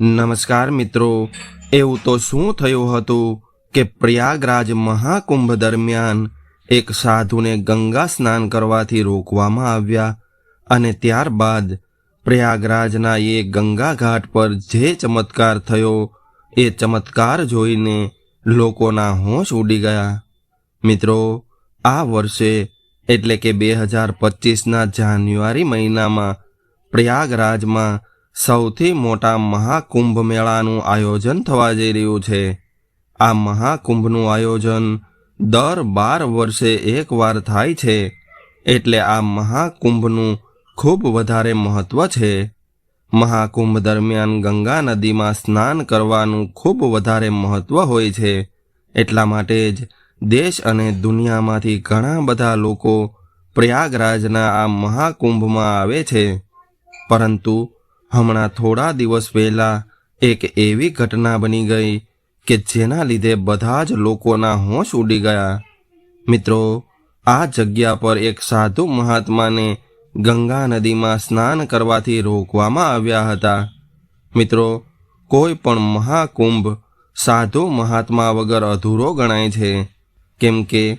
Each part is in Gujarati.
નમસ્કાર મિત્રો. એવું તો શું થયું હતું કે પ્રયાગરાજ મહાકુંભ દરમિયાન એક સાધુને ગંગા સ્નાન કરવાથી રોકવામાં આવ્યા અને ત્યારબાદ પ્રયાગરાજના એ ગંગા ઘાટ પર જે ચમત્કાર થયો, એ ચમત્કાર જોઈને લોકોના હોશ ઉડી ગયા. મિત્રો, આ વર્ષે એટલે કે બે હજાર પચીસના જાન્યુઆરી મહિનામાં પ્રયાગરાજમાં સૌથી મોટા મહાકુંભ મેળાનું આયોજન થવા જઈ રહ્યું છે. આ મહાકુંભનું આયોજન દર બાર વર્ષે એકવાર થાય છે, એટલે આ મહાકુંભનું ખૂબ વધારે મહત્વ છે. મહાકુંભ દરમિયાન ગંગા નદીમાં સ્નાન કરવાનું ખૂબ વધારે મહત્વ હોય છે. એટલા માટે જ દેશ અને દુનિયામાંથી ઘણા બધા લોકો પ્રયાગરાજના આ મહાકુંભમાં આવે છે. પરંતુ હમણાં થોડા દિવસ પહેલાં એક એવી ઘટના બની ગઈ કે જેના લીધે બધા જ લોકોના હોશ ઉડી ગયા. મિત્રો, આ જગ્યા પર એક સાધુ મહાત્માને ગંગા નદીમાં સ્નાન કરવાથી રોકવામાં આવ્યા હતા. મિત્રો, કોઈ પણ મહાકુંભ સાધુ મહાત્મા વગર અધૂરો ગણાય છે. કેમ કે,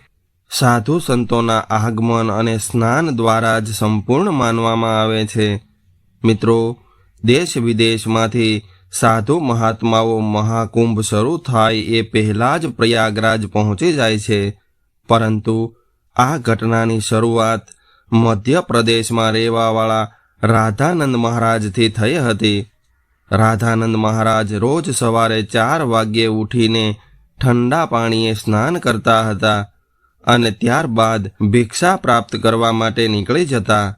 સાધુ સંતોના આગમન અને સ્નાન દ્વારા જ સંપૂર્ણ માનવામાં આવે છે. મિત્રો દેશ વિદેશમાંથી સાધુ મહાત્માઓ મહાકુંભ શરૂ થાય એ પહેલાં જ પ્રયાગરાજ પહોંચી જાય છે. પરંતુ આ ઘટનાની શરૂઆત મધ્યપ્રદેશમાં રહેવાવાળા રાધાનંદ મહારાજથી થઈ હતી. રાધાનંદ મહારાજ રોજ સવારે ચાર વાગ્યે ઉઠીને ઠંડા પાણીએ સ્નાન કરતા હતા અને ત્યારબાદ ભિક્ષા પ્રાપ્ત કરવા માટે નીકળી જતા.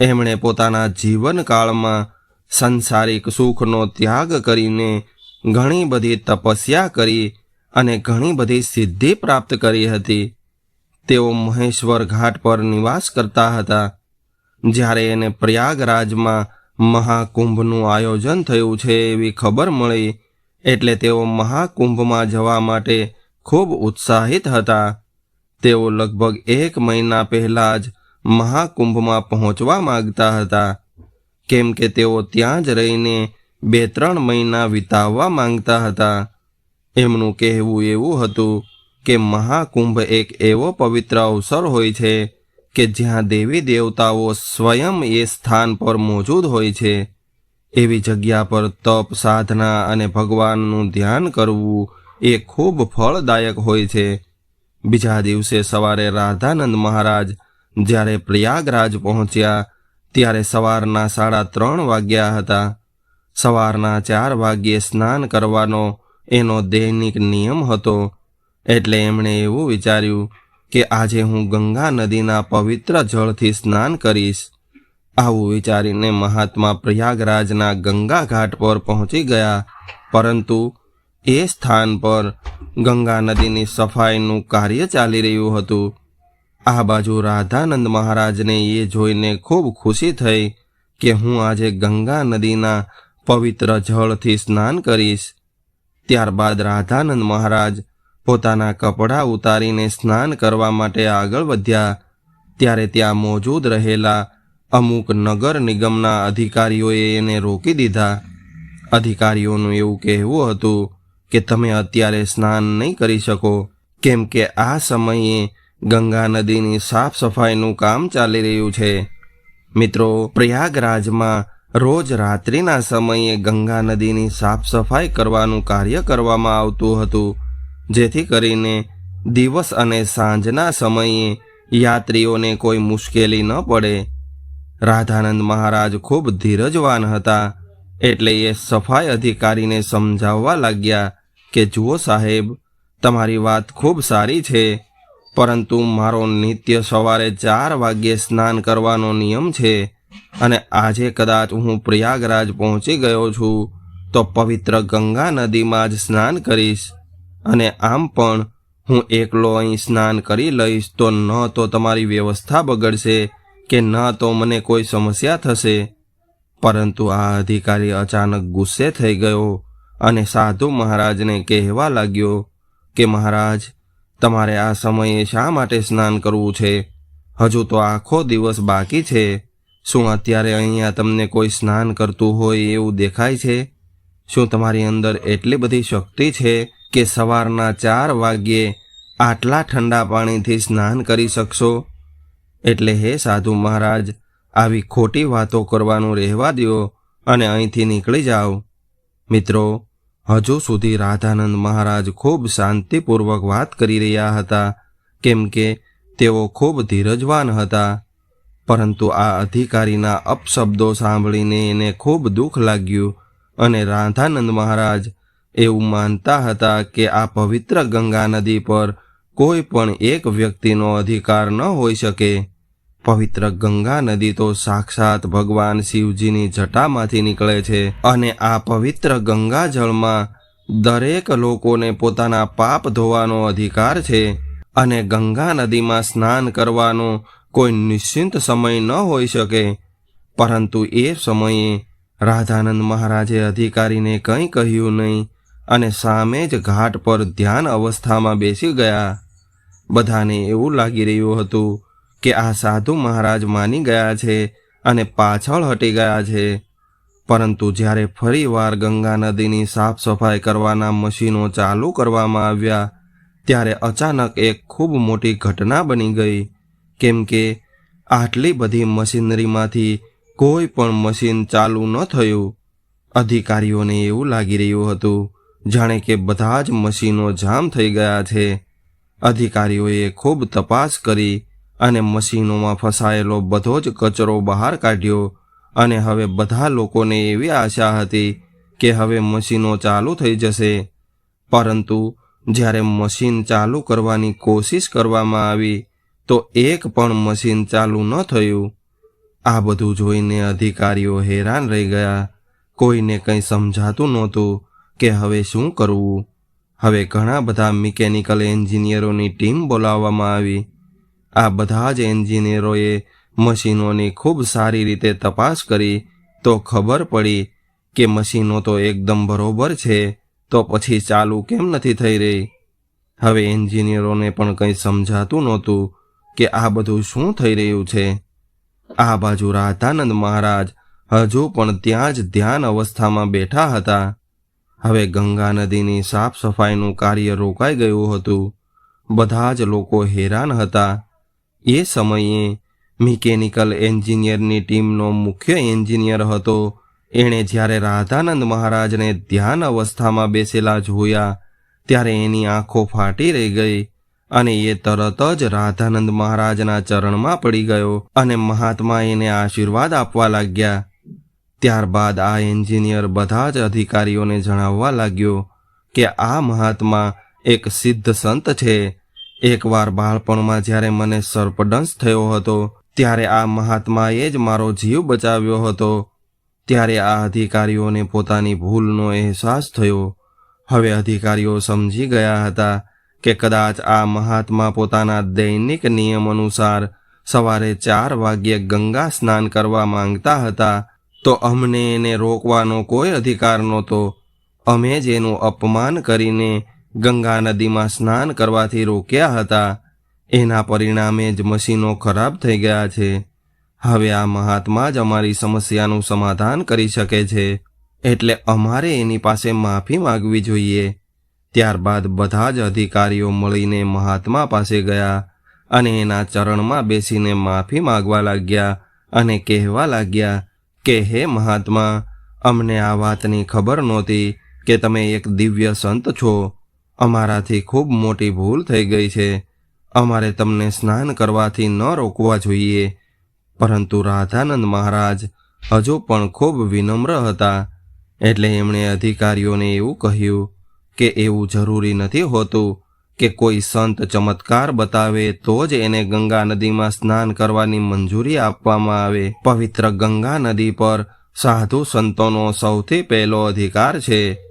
એમણે પોતાના જીવનકાળમાં સંસારિક સુખનો ત્યાગ કરીને ઘણી બધી તપસ્યા કરી અને ઘણી બધી સિદ્ધિ પ્રાપ્ત કરી હતી. તેઓ મહેશ્વર ઘાટ પર નિવાસ કરતા હતા. જ્યારે એને પ્રયાગરાજમાં મહાકુંભનું આયોજન થયું છે એવી ખબર મળી, એટલે તેઓ મહાકુંભમાં જવા માટે ખૂબ ઉત્સાહિત હતા. તેઓ લગભગ એક મહિના પહેલાં જ મહાકુંભમાં પહોંચવા માગતા હતા. કેમ કે તેઓ ત્યાં જ રહીને બે ત્રણ મહિના વિતાવવા માંગતા હતા. એમનું કહેવું એવું હતું કે મહાકુંભ એક એવો પવિત્ર અવસર હોય છે કે જ્યાં દેવી દેવતાઓ સ્વયં એ સ્થાન પર મોજૂદ હોય છે. એવી જગ્યા પર તપ, સાધના અને ભગવાનનું ધ્યાન કરવું એ ખૂબ ફળદાયક હોય છે. બીજા દિવસે સવારે રાધાનંદ મહારાજ જ્યારે પ્રયાગરાજ પહોંચ્યા ત્યારે સવારના સાડા ત્રણ વાગ્યા હતા. સવારના ચાર વાગ્યે સ્નાન કરવાનો એનો દૈનિક નિયમ હતો. એટલે એમણે એવું વિચાર્યું કે આજે હું ગંગા નદીના પવિત્ર જળથી સ્નાન કરીશ. આવું વિચારીને મહાત્મા પ્રયાગરાજના ગંગા ઘાટ પર પહોંચી ગયા. પરંતુ એ સ્થાન પર ગંગા નદીની સફાઈનું કાર્ય ચાલી રહ્યું હતું. આ બાજુ રાધાનંદ મહારાજને એ જોઈને ખૂબ ખુશી થઈ કે હું આજે ગંગા નદીના પવિત્ર જળથી સ્નાન કરીશ. ત્યારબાદ રાધાનંદ મહારાજ પોતાના કપડાં ઉતારીને સ્નાન કરવા માટે આગળ વધ્યા. ત્યારે ત્યાં મોજૂદ રહેલા અમુક નગર નિગમના અધિકારીઓએ એને રોકી દીધા. અધિકારીઓનું એવું કહેવું હતું કે તમે અત્યારે સ્નાન નહીં કરી શકો, કેમ કે આ સમયે ગંગા નદીની સાફ સફાઈનું કામ ચાલી રહ્યું છે. મિત્રો, પ્રયાગરાજમાં રોજ રાત્રિના સમયે ગંગા નદીની સાફ સફાઈ કરવાનું કાર્ય કરવામાં આવતું હતું, જેથી કરીને દિવસ અને સાંજના સમયે યાત્રીઓને કોઈ મુશ્કેલી ન પડે. રાધાનંદ મહારાજ ખૂબ ધીરજવાન હતા, એટલે એ સફાઈ અધિકારીને સમજાવવા લાગ્યા કે, જુઓ સાહેબ, તમારી વાત ખૂબ સારી છે. પરંતુ મારો નિત્ય સવારે ચાર વાગ્યે સ્નાન કરવાનો નિયમ છે અને આજે કદાચ હું પ્રયાગરાજ પહોંચી ગયો છું, તો પવિત્ર ગંગા નદીમાં જ સ્નાન કરીશ. અને આમ પણ હું એકલો અહીં સ્નાન કરી લઈશ, તો ન તો તમારી વ્યવસ્થા બગડશે કે ન તો મને કોઈ સમસ્યા થશે. પરંતુ આ અધિકારી અચાનક ગુસ્સે થઈ ગયો અને સાધુ મહારાજને કહેવા લાગ્યો કે મહારાજ તમારે આ સમયે શા માટે સ્નાન કરવું છે? હજુ તો આખો દિવસ બાકી છે. શું અત્યારે અહીંયા તમને કોઈ સ્નાન કરતું હોય એવું દેખાય છે? શું તમારી અંદર એટલી બધી શક્તિ છે કે સવારના ચાર વાગ્યે આટલા ઠંડા પાણીથી સ્નાન કરી શકશો? એટલે હે સાધુ મહારાજ, આવી ખોટી વાતો કરવાનું રહેવા દો અને અહીંથી નીકળી જાઓ. મિત્રો હજુ સુધી રાધાનંદ મહારાજ ખૂબ શાંતિપૂર્વક વાત કરી રહ્યા હતા, કેમ કે તેઓ ખૂબ ધીરજવાન હતા. પરંતુ આ અધિકારીના અપશબ્દો સાંભળીને એને ખૂબ દુઃખ લાગ્યું અને રાધાનંદ મહારાજ એવું માનતા હતા કે આ પવિત્ર ગંગા નદી પર કોઈ પણ એક વ્યક્તિનો અધિકાર ન હોઈ શકે. પવિત્ર ગંગા નદી તો સાક્ષાત ભગવાન શિવજીની જટામાંથી નીકળે છે અને આ પવિત્ર ગંગા જળમાં દરેક લોકોને પોતાના પાપ ધોવાનો અધિકાર છે અને ગંગા નદીમાં સ્નાન કરવાનો કોઈ નિશ્ચિંત સમય ન હોઈ શકે. પરંતુ એ સમયે રાધાનંદ મહારાજે અધિકારીને કંઈ કહ્યું નહીં અને સામે જ ઘાટ પર ધ્યાન અવસ્થામાં બેસી ગયા. બધાને એવું લાગી રહ્યું હતું કે આ સાધુ મહારાજ માની ગયા છે અને પાછળ હટી ગયા છે. પરંતુ જ્યારે ફરીવાર ગંગા નદીની સાફ સફાઈ કરવાના મશીનો ચાલુ કરવામાં આવ્યા, ત્યારે અચાનક એક ખૂબ મોટી ઘટના બની ગઈ, કેમ કે આટલી બધી મશીનરીમાંથી કોઈ પણ મશીન ચાલુ ન થયું. અધિકારીઓને એવું લાગી રહ્યું હતું, જાણે કે બધા જ મશીનો જામ થઈ ગયા છે. અધિકારીઓએ ખૂબ તપાસ કરી અને મશીનોમાં ફસાયેલો બધો જ કચરો બહાર કાઢ્યો. અને હવે બધા લોકોને એવી આશા હતી કે હવે મશીનો ચાલુ થઈ જશે. પરંતુ જ્યારે મશીન ચાલુ કરવાની કોશિશ કરવામાં આવી, તો એક પણ મશીન ચાલુ ન થયું. આ બધું જોઈને અધિકારીઓ હેરાન રહી ગયા. કોઈને કંઈ સમજાતું નહોતું કે હવે શું કરવું. હવે ઘણા બધા મિકેનિકલ એન્જિનિયરોની ટીમ બોલાવવામાં આવી. આ બધા જ એન્જિનિયરોએ મશીનોની ખૂબ સારી રીતે તપાસ કરી તો ખબર પડી કે મશીનો તો એકદમ બરોબર છે, તો પછી ચાલુ કેમ નથી થઈ રહી? હવે એન્જિનિયરોને પણ કંઈ સમજાતું નહોતું કે આ બધું શું થઈ રહ્યું છે. આ બાજુ રાધાનંદ મહારાજ હજુ પણ ત્યાં જ ધ્યાન અવસ્થામાં બેઠા હતા. હવે ગંગા નદીની સાફ સફાઈનું કાર્ય રોકાઈ ગયું હતું. બધા જ લોકો હેરાન હતા. એ સમયે મિકેનિકલ એન્જિનિયરની ટીમનો મુખ્ય એન્જિનિયર હતો. એણે જ્યારે રાધાનંદ મહારાજને ધ્યાન અવસ્થામાં બેસેલા જોયા, ત્યારે એની આંખો ફાટી રહી ગઈ અને એ તરત જ રાધાનંદ મહારાજના ચરણમાં પડી ગયો અને મહાત્મા એને આશીર્વાદ આપવા લાગ્યા. ત્યારબાદ આ એન્જિનિયર બધા જ અધિકારીઓને જણાવવા લાગ્યો કે આ મહાત્મા એક સિદ્ધ સંત છે. એકવાર બાળપણમાં જ્યારે મને સર્પદંશ થયો હતો, ત્યારે આ મહાત્માએ જ મારો જીવ બચાવ્યો હતો. ત્યારે આ અધિકારીઓને પોતાની ભૂલનો અહેસાસ થયો. હવે અધિકારીઓ સમજી ગયા હતા કે કદાચ આ મહાત્મા પોતાના દૈનિક નિયમ અનુસાર સવારે ચાર વાગ્યે ગંગા સ્નાન કરવા માંગતા હતા, તો અમને એને રોકવાનો કોઈ અધિકાર નહોતો. અમે જ એનું અપમાન કરીને ગંગા નદીમાં સ્નાન કરવાથી રોક્યા હતા. એના પરિણામે જ મશીનો ખરાબ થઈ ગયા છે. હવે આ મહાત્મા જ અમારી સમસ્યાનું સમાધાન કરી શકે છે. એટલે અમારે એની પાસે માફી માગવી જોઈએ. ત્યારબાદ બધા જ અધિકારીઓ મળીને મહાત્મા પાસે ગયા અને એના ચરણમાં બેસીને માફી માગવા લાગ્યા અને કહેવા લાગ્યા કે, હે મહાત્મા, અમને આ વાતની ખબર નહોતી કે તમે એક દિવ્ય સંત છો. અમારાથી ખૂબ મોટી ભૂલ થઈ ગઈ છે. અમારે તમને સ્નાન કરવાથી ન રોકવા જોઈએ. પરંતુ રાધાનંદ મહારાજ હજુ પણ ખૂબ વિનમ્ર હતા. એટલે એમણે અધિકારીઓને એવું કહ્યું કે એવું જરૂરી નથી હોતું કે કોઈ સંત ચમત્કાર બતાવે તો જ એને ગંગા નદીમાં સ્નાન કરવાની મંજૂરી આપવામાં આવે. પવિત્ર ગંગા નદી પર સાધુ સંતોનો સૌથી પહેલો અધિકાર છે.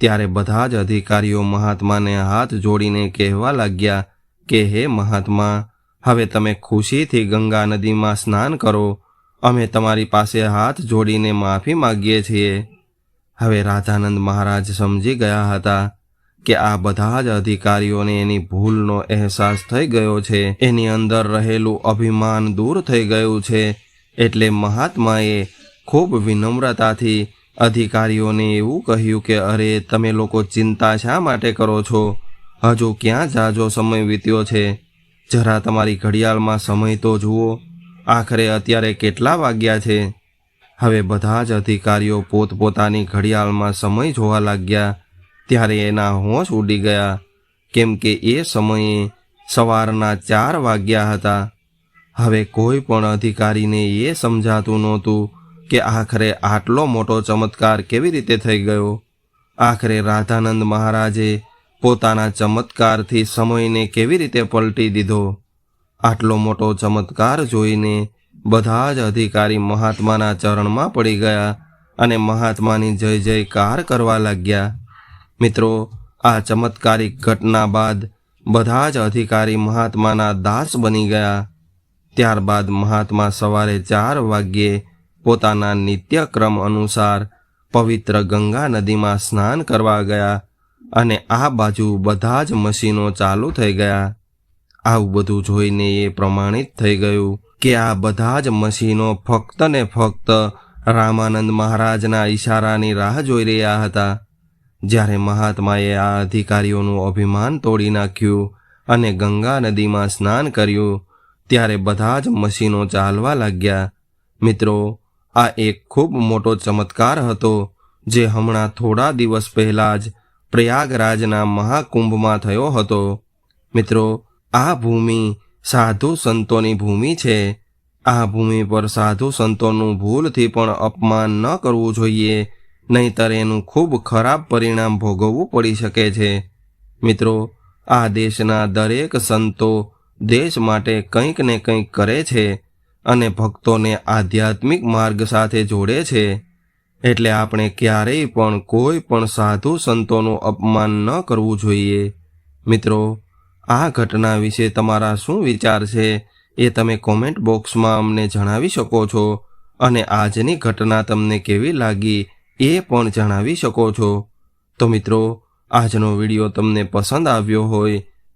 ત્યારે બધા જ અધિકારીઓ મહાત્માને હાથ જોડીને કહેવા લાગ્યા કે, હે મહાત્મા, હવે તમે ખુશીથી ગંગા નદીમાં સ્નાન કરો. અમે તમારી પાસે હાથ જોડીને માફી માગીએ છીએ. હવે રાધાનંદ મહારાજ સમજી ગયા હતા કે આ બધા જ અધિકારીઓને એની ભૂલનો અહેસાસ થઈ ગયો છે. એની અંદર રહેલું અભિમાન દૂર થઈ ગયું છે. એટલે મહાત્માએ ખૂબ વિનમ્રતાથી અધિકારીઓને એવું કહ્યું કે, અરે, તમે લોકો ચિંતા શા માટે કરો છો? હજુ ક્યાં જાજો સમય વીત્યો છે? જરા તમારી ઘડિયાળમાં સમય તો જુઓ. આખરે અત્યારે કેટલા વાગ્યા છે? હવે બધા જ અધિકારીઓ પોતપોતાની ઘડિયાળમાં સમય જોવા લાગ્યા. ત્યારે એના હોશ ઉડી ગયા. કેમ કે એ સમયે સવારના ચાર વાગ્યા હતા. હવે કોઈ પણ અધિકારીને એ સમજાતું નહોતું કે આખરે આટલો મોટો ચમત્કાર કેવી રીતે થઈ ગયો? આખરે રાધાનંદ મહારાજે પોતાના ચમત્કારથી સમયને કેવી રીતે પલટી દીધો? આટલો મોટો ચમત્કાર જોઈને બધા જ અધિકારી મહાત્માના ચરણમાં પડી ગયા અને મહાત્માની જય જયકાર કરવા લાગ્યા. મિત્રો, આ ચમત્કારિક ઘટના બાદ બધા જ અધિકારી મહાત્માના દાસ બની ગયા. ત્યારબાદ મહાત્મા સવારે ચાર વાગ્યે પોતાના નિત્યક્રમ અનુસાર પવિત્ર ગંગા નદીમાં સ્નાન કરવા ગયા અને આ બાજુ બધા જ મશીનો ચાલુ થઈ ગયા. આવું બધું જોઈને એ પ્રમાણિત થઈ ગયું કે આ બધા જ મશીનો ફક્ત ને ફક્ત રામાનંદ મહારાજના ઈશારાની રાહ જોઈ રહ્યા હતા. જ્યારે મહાત્માએ આ અધિકારીઓનું અભિમાન તોડી નાખ્યું અને ગંગા નદીમાં સ્નાન કર્યું, ત્યારે બધા જ મશીનો ચાલવા લાગ્યા. મિત્રો આ એક ખૂબ મોટો ચમત્કાર હતો, જે હમણાં થોડા દિવસ પહેલાં જ પ્રયાગરાજના મહાકુંભમાં થયો હતો. મિત્રો, આ ભૂમિ સાધુ સંતોની ભૂમિ છે. આ ભૂમિ પર સાધુ સંતોનું ભૂલથી પણ અપમાન ન કરવું જોઈએ, નહીંતર એનું ખૂબ ખરાબ પરિણામ ભોગવવું પડી શકે છે. મિત્રો, આ દેશના દરેક સંતો દેશ માટે કંઈક ને કંઈક કરે છે. અને ભક્તોને આધ્યાત્મિક માર્ગ સાથે જોડે છે. એટલે આપણે ક્યારેય પણ કોઈ પણ સાધુ સંતોનું અપમાન ન કરવું જોઈએ. મિત્રો, આ ઘટના વિશે તમારા શું વિચાર છે એ તમે કોમેન્ટ બોક્સમાં અમને જણાવી શકો છો અને આજની ઘટના તમને કેવી લાગી એ પણ જણાવી શકો છો. તો મિત્રો, આજનો વીડિયો તમને પસંદ આવ્યો હોય